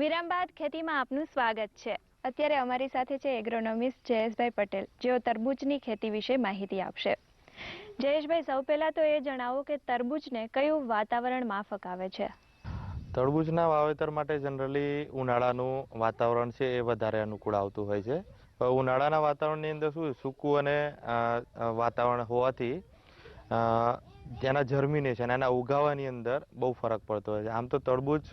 વિરામ બાદ ખેતીમાં આપનું સ્વાગત છે. અત્યારે અમારી સાથે છે એગ્રોનોમિસ્ટ જયેશભાઈ પટેલ, જેઓ તરબૂચની ખેતી વિશે માહિતી આપશે. જયેશભાઈ, સૌ પહેલા તો એ જણાવો કે તરબૂચને કયું વાતાવરણ માફક આવે છે? તરબૂચના વાવેતર માટે જનરલી ઉનાળાનું વાતાવરણ છે એ વધારે અનુકૂળ આવતું હોય છે. ઉનાળાના વાતાવરણની અંદર શું સૂકું અને વાતાવરણ હોવાથી તેના જર્મિનેશન એના ઉગાવાની અંદર બહુ ફરક પડતો હોય છે. આમ તો તરબૂચ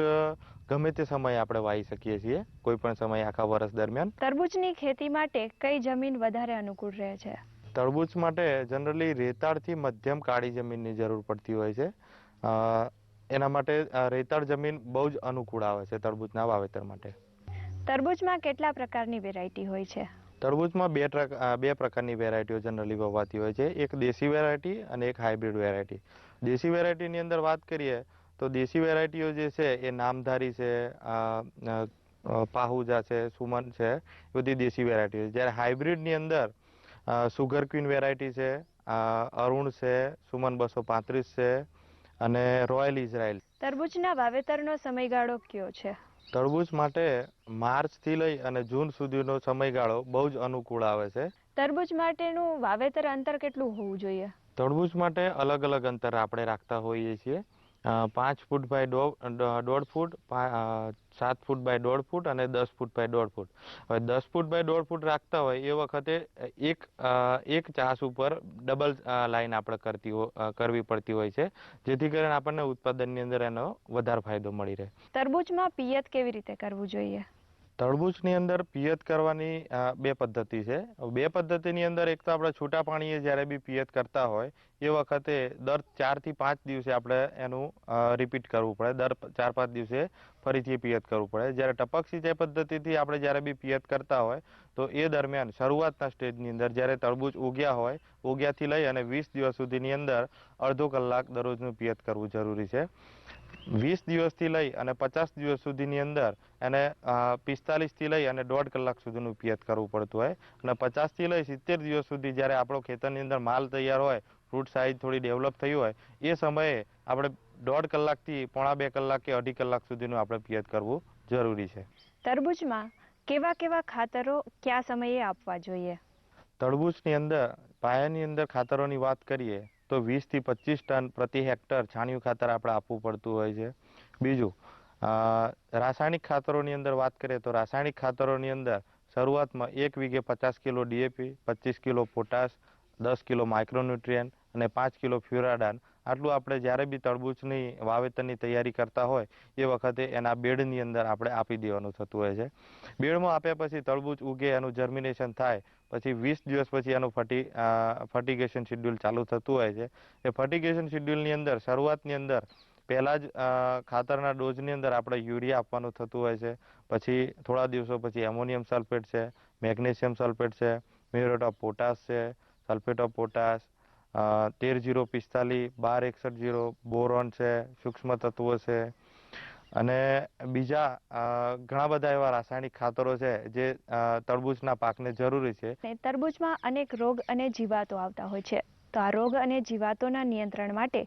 ગમે તે સમયે આપણે વાવી શકીએ છીએ કોઈ પણ સમયે આખા વર્ષ દરમિયાન. તરબૂચની ખેતી માટે કઈ જમીન વધારે અનુકૂળ રહે છે? તરબૂચ માટે જનરલી રેતાળથી મધ્યમ કાળી જમીનની જરૂર પડતી હોય છે. એના માટે રેતાળ જમીન બહુ જ અનુકૂળ આવે છે તરબૂચના વાવેતર માટે. તરબૂચમાં કેટલા પ્રકારની વેરાયટી હોય છે? તરબૂચમાં બે બે પ્રકારની વેરાયટીઓ જનરલી વવાતી હોય છે. એક દેશી વેરાયટી અને એક હાઇબ્રિડ વેરાયટી. દેશી વેરાયટીની અંદર વાત કરીએ તો દેશી વેરાયટીઓ જે છે એ નામધારી છે પાહુજા છે સુમન છે એ બધી દેશી વેરાયટીઓ છે. જ્યારે હાઇબ્રિડની અંદર સુગર ક્વીન વેરાયટી છે અરુણ છે સુમન બસો પાંત્રીસ છે અને રોયલ ઇઝરાયલ. તરબૂચના વાવેતરનો સમયગાળો કયો છે? તરબૂચ માટે માર્ચથી લઈ અને જૂન સુધીનો સમયગાળો બહુ જ અનુકૂળ આવે છે. તરબૂચ માટેનું વાવેતર અંતર કેટલું હોવું જોઈએ? તરબૂચ માટે અલગ અલગ અંતર આપણે રાખતા હોઈએ છીએ. પાંચ ફૂટ બાય દોઢ ફૂટ સાત ફૂટ બાય દોઢ ફૂટ અને દસ ફૂટ બાય દોઢ ફૂટ. હવે દસ ફૂટ બાય દોઢ ફૂટ રાખતા હોય એ વખતે એક એક ચાસ ઉપર ડબલ લાઈન આપણે કરતી કરવી પડતી હોય છે, જેથી કરીને આપણને ઉત્પાદનની અંદર એનો વધારે ફાયદો મળી રહે. તરબૂચમાં પિયત કેવી રીતે કરવું જોઈએ? તરબૂચની અંદર પિયત કરવાની બે પદ્ધતિ છે. બે પદ્ધતિની અંદર એક તો આપણે છૂટા પાણીએ જ્યારે બી પિયત કરતા હોય, એ વખતે દર ચારથી પાંચ દિવસે આપણે એનું રિપીટ કરવું પડે. દર ચાર પાંચ દિવસે ફરીથી પિયત કરવું પડે. જ્યારે ટપક સિંચાઈ પદ્ધતિથી આપણે જ્યારે બી પિયત કરતા હોય, તો એ દરમિયાન શરૂઆતના સ્ટેજની અંદર જ્યારે તરબૂચ ઉગ્યા હોય, ઉગ્યાથી લઈ અને વીસ દિવસ સુધીની અંદર અડધો કલાક દરરોજનું પિયત કરવું જરૂરી છે. વીસ દિવસથી લઈ અને પચાસ દિવસ સુધીની અંદર એને પિસ્તાલીસથી લઈ અને દોઢ કલાક સુધીનું પિયત કરવું પડતું હોય. અને પચાસથી લઈ સિત્તેર દિવસ સુધી જ્યારે આપણો ખેતરની અંદર માલ તૈયાર હોય ફ્રૂટ સાઇઝ થોડી ડેવલપ થઈ હોય એ સમયે આપણે દોઢ કલાકથી પોણા બે કલાક કે અઢી કલાક સુધીનું આપણે પિયત કરવું જરૂરી છે. તરબૂચમાં કેવા કેવા ખાતરો કયા સમયે આપવા જોઈએ? તરબૂચની અંદર પાયાની અંદર ખાતરોની વાત કરીએ તો વીસથી પચીસ ટન પ્રતિ હેક્ટર છાણિયું ખાતર આપણે આપવું પડતું હોય છે. બીજું રાસાયણિક ખાતરોની અંદર વાત કરીએ તો રાસાયણિક ખાતરોની અંદર શરૂઆતમાં એક વીઘે પચાસ કિલો ડીએપી પચીસ કિલો પોટાશ, દસ કિલો માઇક્રોન્યુટ્રિયન અને પાંચ કિલો ફ્યુરાડાન આટલું આપણે જ્યારે બી તરબૂચની વાવેતરની તૈયારી કરતા હોય, એ વખતે એના બેડની અંદર આપણે આપી દેવાનું થતું હોય છે. બેડમાં આપ્યા પછી તરબૂચ ઉગે, એનું જર્મિનેશન થાય, પછી વીસ દિવસ પછી એનું ફટી ફર્ટિગેશન શિડ્યુલ ચાલુ થતું હોય છે. એ ફર્ટિગેશન શિડ્યુલની અંદર, શરૂઆતની અંદર, પહેલાં જ ખાતરના ડોઝની અંદર આપણે યુરિયા આપવાનું થતું હોય છે. પછી થોડા દિવસો પછી એમોનિયમ સલ્ફેટ છે, મેગ્નેશિયમ સલ્ફેટ છે, મ્યુરેટ ઓફ પોટાશ છે, સલ્ફેટ ઓફ પોટાશ તેર જીરો પિસ્તાલીસ બાર એકસઠ જીરો બોરોન છે સૂક્ષ્મ તત્વો છે. અને બીજા ઘણા બધા એવા રાસાયણિક ખાતરો છે જે તરબૂચના પાકને જરૂરી છે. તરબૂચમાં અનેક રોગ અને જીવાતો આવતા હોય છે. તો આ રોગ અને જીવાતોના નિયંત્રણ માટે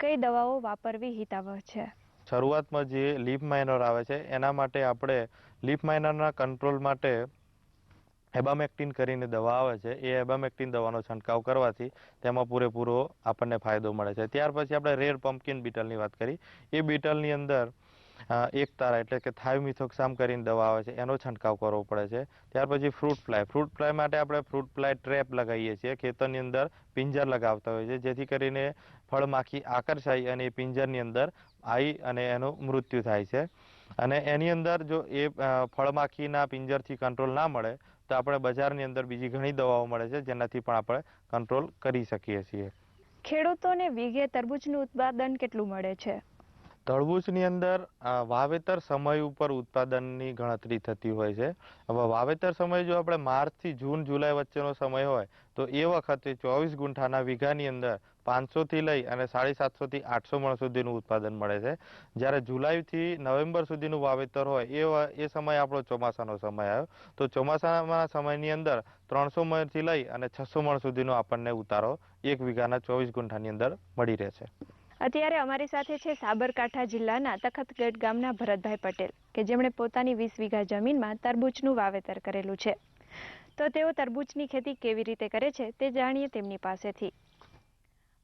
કઈ દવાઓ વાપરવી હિતાવહ છે? શરૂઆતમાં જે લીફ માઇનર આવે છે એના માટે આપણે લીફ માઇનરના કંટ્રોલ માટે એબામેક્ટિન કરીને દવા આવે છે, એ એબામેક્ટિન દવાનો છંટકાવ કરવાથી તેમાં પૂરેપૂરો આપણને ફાયદો મળે છે. ત્યાર પછી આપણે રેડ પમ્પકિન બીટલની વાત કરી. એ બીટલની અંદર એક તારા એટલે કે થાઇમિથોક્સામ કરીને દવા આવે છે, એનો છંટકાવ કરવો પડે છે. ત્યાર પછી ફ્રૂટ ફ્લાય ફ્રૂટ ફ્લાય માટે આપણે ફ્રૂટ ફ્લાય ટ્રેપ લગાવીએ છીએ. ખેતરની અંદર પિંજર લગાવતા હોઈએ છીએ, જેથી કરીને ફળમાખી આકર્ષાય અને એ પિંજરની અંદર આવી અને એનું મૃત્યુ થાય છે. અને એની અંદર જો એ ફળમાખીના પિંજરથી કંટ્રોલ ના મળે તો આપણે બજારની અંદર બીજી ઘણી દવાઓ મળે છે જેનાથી પણ આપણે કંટ્રોલ કરી શકીએ છીએ. ખેડૂતોને વીઘે તરબૂચનું ઉત્પાદન કેટલું મળે છે? તરબૂચની અંદર વાવેતર સમય ઉપર ઉત્પાદનની ગણતરી થતી હોય છે. હવે વાવેતર સમય જો આપણે માર્ચથી જૂન જુલાઈ વચ્ચેનો સમય હોય તો એ વખતે ચોવીસ ગુંઠાના વીઘાની અંદર પાંચસોથી લઈ અને સાડી સાતસોથી આઠસો મણ સુધીનું ઉત્પાદન મળે છે. જ્યારે જુલાઈથી નવેમ્બર સુધીનું વાવેતર હોય, એ એ સમય આપણો ચોમાસાનો સમય આવ્યો. તો ચોમાસાના સમયની અંદર ત્રણસો મણથી લઈ અને છસો મણ સુધીનો આપણને ઉતારો એક વીઘાના ચોવીસ ગુંઠાની અંદર મળી રહે અત્યારે અમારી સાથે છે સાબરકાંઠા જિલ્લાના તખતગઢ ગામના ભરતભાઈ પટેલ, કે જેમણે પોતાની વીસ વીઘા જમીનમાં તરબૂચનું વાવેતર કરેલું છે. તો તેઓ તરબૂચની ખેતી કેવી રીતે કરે છે તે જાણીએ તેમની પાસેથી.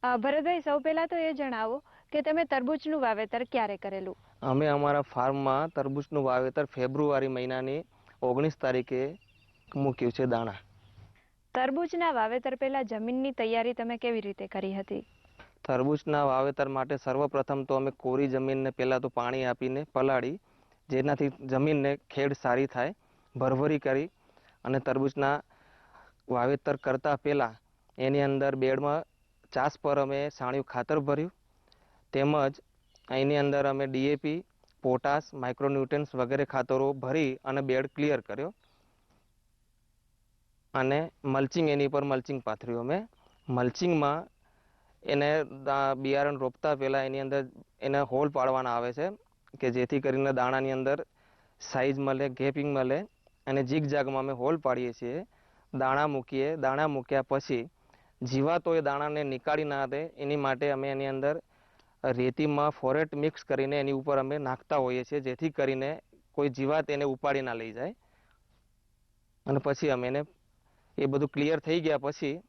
ભરતભાઈ સૌ પહેલા તો એ જણાવો કે તમે તરબૂચનું વાવેતર ક્યારે કરેલું? અમે અમારા ફાર્મમાં તરબૂચનું વાવેતર ફેબ્રુઆરી મહિનાની ઓગણીસ તારીખે મૂક્યું છે દાણા. તરબૂચના વાવેતર પહેલા જમીનની તૈયારી તમે કેવી રીતે કરી હતી? તરબૂચના વાવેતર માટે સર્વપ્રથમ તો અમે કોરી જમીનને પહેલાં તો પાણી આપીને પલાળી જેનાથી જમીનને ખેડ સારી થાય ભરભરી કરી અને તરબૂચના વાવેતર કરતા પહેલાં એની અંદર બેડમાં ચાસ પર અમે સાણિયું ખાતર ભર્યું. તેમજ એની અંદર અમે ડીએપી પોટાશ માઇક્રોન્યુટ્રન્સ વગેરે ખાતરો ભરી અને બેડ ક્લિયર કર્યો. અને મલ્ચિંગ, એની પર મલ્ચિંગ પાથર્યું અમે. મલ્ચિંગમાં એને બિયારણ રોપતા પહેલાં એની અંદર એને હોલ પાડવાના આવે છે, કે જેથી કરીને દાણાની અંદર સાઇઝ મળે, ગેપિંગ મળે. અને જીગજાગમાં અમે હોલ પાડીએ છીએ. દાણા મૂકીએ, દાણા મૂક્યા પછી જીવાતો એ દાણાને નીકાળી ના દે. એની માટે અમે એની અંદર રેતીમાં ફોરેટ મિક્સ કરીને એની ઉપર અમે નાખતા હોઈએ છીએ જેથી કરીને કોઈ જીવાત એને ઉપાડી ના લઈ જાય. અને પછી અમે એને એ બધું ક્લિયર થઈ ગયા પછી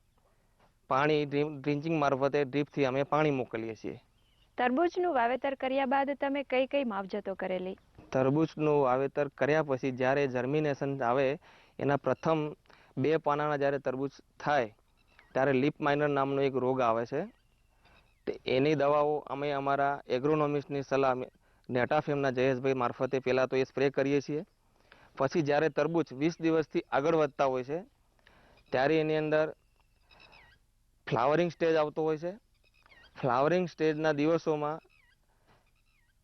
પાણી ડ્રિંચિંગ મારફતે ડ્રીપથી અમે પાણી મોકલીએ છીએ. તરબૂચનું વાવેતર કર્યા બાદ તમે કઈ કઈ માવજતો કરેલી? તરબૂચનું વાવેતર કર્યા પછી જ્યારે જર્મિનેશન આવે એના પ્રથમ બે પાનાના જ્યારે તરબૂચ થાય ત્યારે લીપ માઇનર નામનો એક રોગ આવે છે. તે એની દવાઓ અમે અમારા એગ્રોનોમિસ્ટની સલાહ નેટાફેમના જયેશભાઈ મારફતે પહેલાં તો એ સ્પ્રે કરીએ છીએ. પછી જ્યારે તરબૂચ વીસ દિવસથી આગળ વધતા હોય છે, ત્યારે એની અંદર ફ્લાવરિંગ સ્ટેજ આવતો હોય છે. ફ્લાવરિંગ સ્ટેજના દિવસોમાં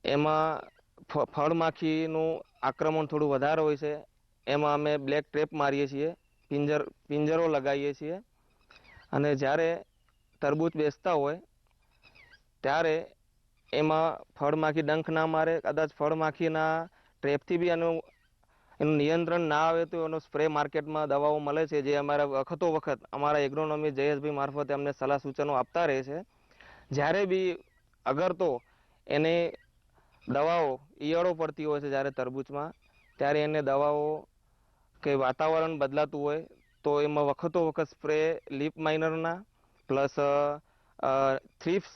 એમાં ફળમાખીનું આક્રમણ થોડું વધારે હોય છે. એમાં અમે બ્લેક ટ્રેપ મારીએ છીએ, પિંજર, પિંજરો લગાવીએ છીએ. અને જ્યારે તરબૂચ બેસતા હોય, ત્યારે એમાં ફળમાખી ડંખ ના મારે, કદાચ ફળમાખીના ટ્રેપથી બી એનું એનું નિયંત્રણ ના આવે તો એનો સ્પ્રે માર્કેટમાં દવાઓ મળે છે. જે અમારા વખતો વખત અમારા એગ્રોનોમી જયેશભાઈ મારફતે અમને સલાહ સૂચનો આપતા રહે છે. જ્યારે બી અગર તો એને દવાઓ ઈયળો પડતી હોય છે જ્યારે તરબૂચમાં, ત્યારે એને દવાઓ કે વાતાવરણ બદલાતું હોય તો એમાં વખતો વખત સ્પ્રે લીપ માઇનરના પ્લસ થ્રીપ્સ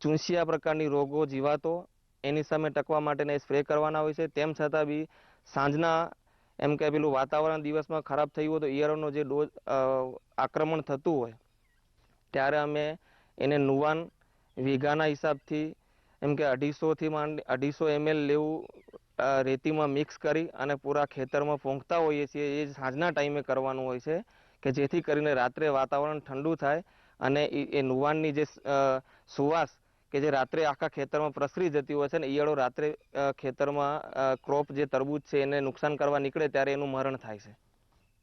ચૂંસિયા પ્રકારની રોગો જીવાતો, એની સામે ટકવા માટેના સ્પ્રે કરવાના હોય છે. તેમ છતાં બી સાંજના એમ કે પેલું વાતાવરણ દિવસમાં ખરાબ થયું હોય તો ઈયળોનો જે ડોઝ આક્રમણ થતું હોય, ત્યારે અમે એને નુવાન, વીઘાના હિસાબથી, એમ કે અઢીસોથી માંડી, અઢીસો એમએલ લેવું રેતીમાં મિક્સ કરી અને પૂરા ખેતરમાં ફોંકતા હોઈએ છીએ. એ સાંજના ટાઈમે કરવાનું હોય છે કે જેથી કરીને રાત્રે વાતાવરણ ઠંડુ થાય અને એ નુવાનની જે સુવાસ કે જે રાત્રે આખા ખેતરમાં પ્રસરી જતી હોય છે ને ઈયળો રાત્રે ખેતરમાં ક્રોપ જે તરબૂચ છે એને નુકસાન કરવા નીકળે ત્યારે એનું મરણ થાય છે.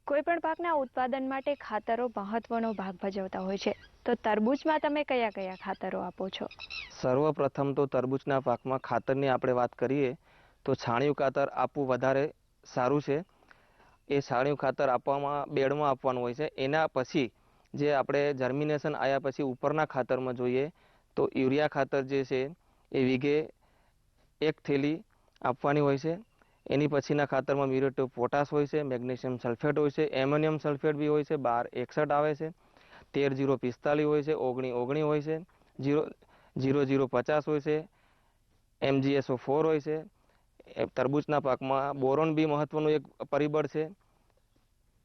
કોઈ પણ પાકના ઉત્પાદન માટે ખાતરો મહત્વનો ભાગ ભજવતા હોય છે. તો તરબૂચમાં તમે કયા કયા ખાતરો આપો છો? સર્વપ્રથમ તો તરબૂચના પાકમાં ખાતરની આપણે વાત કરીએ તો છાણિયું ખાતર આપવું વધારે સારું છે. એ છાણિયું ખાતર આપવામાં, બેડમાં આપવાનું હોય છે. એના પછી જે આપણે જર્મિનેશન આવ્યા પછી ઉપરના ખાતરમાં જોઈએ તો યુરિયા ખાતર જે છે એ વીઘે એક થેલી આપવાની હોય છે. એની પછીના ખાતરમાં મ્યુરેટ ઓફ પોટાશ હોય છે, મેગ્નેશિયમ સલ્ફેટ હોય છે, એમોનિયમ સલ્ફેટ બી હોય છે, બાર એકસઠ આવે છે. તેર જીરો પિસ્તાલીસ હોય છે, ઓગણી ઓગણી હોય છે. જીરો જીરો જીરો પચાસ હોય છે. એમજીએસઓ ફોર હોય છે. તરબૂચના પાકમાં બોરોન બી મહત્વનું એક પરિબળ છે.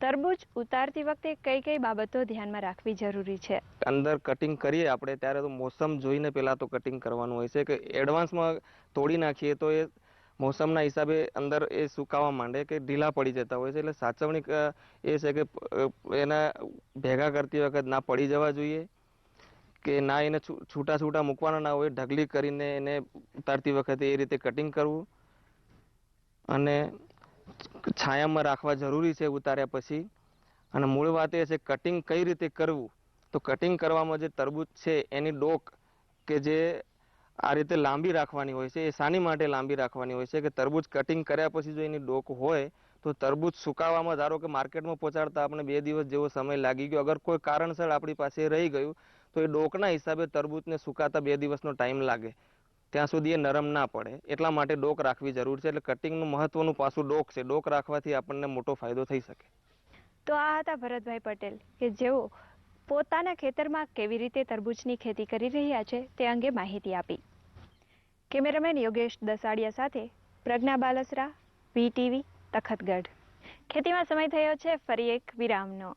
તરબૂચ ઉતારતી વખતે કઈ કઈ બાબતો ધ્યાનમાં રાખવી જરૂરી છે? અંદર કટિંગ કરીએ આપણે ત્યારે તો મોસમ જોઈને પહેલાં તો કટિંગ કરવાનું હોય છે કે એડવાન્સમાં તોડી નાખીએ તો એ મોસમના હિસાબે અંદર એ સુકાવા માંડે કે ઢીલા પડી જતા હોય છે. એટલે સાચવણી એ છે કે એના ભેગા કરતી વખત ના પડી જવા જોઈએ કે ના એને છૂટા છૂટા મૂકવાના ના હોય. ઢગલી કરીને એને ઉતારતી વખતે એ રીતે કટિંગ કરવું. અને છાયામાં રાખવા જરૂરી છે ઉતાર્યા પછી. અને મૂળ વાત એ છે કટિંગ કઈ રીતે કરવું? તો કટિંગ કરવામાં જે તરબૂચ છે, એની ડોક કે જે આ રીતે લાંબી રાખવાની હોય છે, એ શાની માટે લાંબી રાખવાની હોય છે કે તરબૂચ કટિંગ કર્યા પછી જો એની ડોક હોય, તો તરબૂચ સુકાવામાં ધારો કે માર્કેટમાં પહોંચાડતા આપણે બે દિવસ જેવો સમય લાગી ગયો. અગર કોઈ કારણસર આપણી પાસે રહી ગયું, તો એ ડોકના હિસાબે તરબૂચને સુકાતા બે દિવસનો ટાઈમ લાગે. ત્યાં સુધી એ નરમ ના પડે. એટલા માટે ડોક રાખવી જરૂર છે. એટલે કટિંગનું મહત્વનું પાસું ડોક છે. ડોક રાખવાથી આપણને મોટો ફાયદો થઈ શકે. તો આ હતા ભરતભાઈ પટેલ કે જેઓ પોતાના ખેતરમાં કેવી રીતે તરબૂચની ખેતી કરી રહ્યા છે તે અંગે માહિતી આપી. કેમેરામેન યોગેશ દસાડિયા સાથે પ્રજ્ઞા બાલસરા વીટીવી તખતગઢ. ખેતીમાં સમય થયો છે. ફરી એક વિરામનો.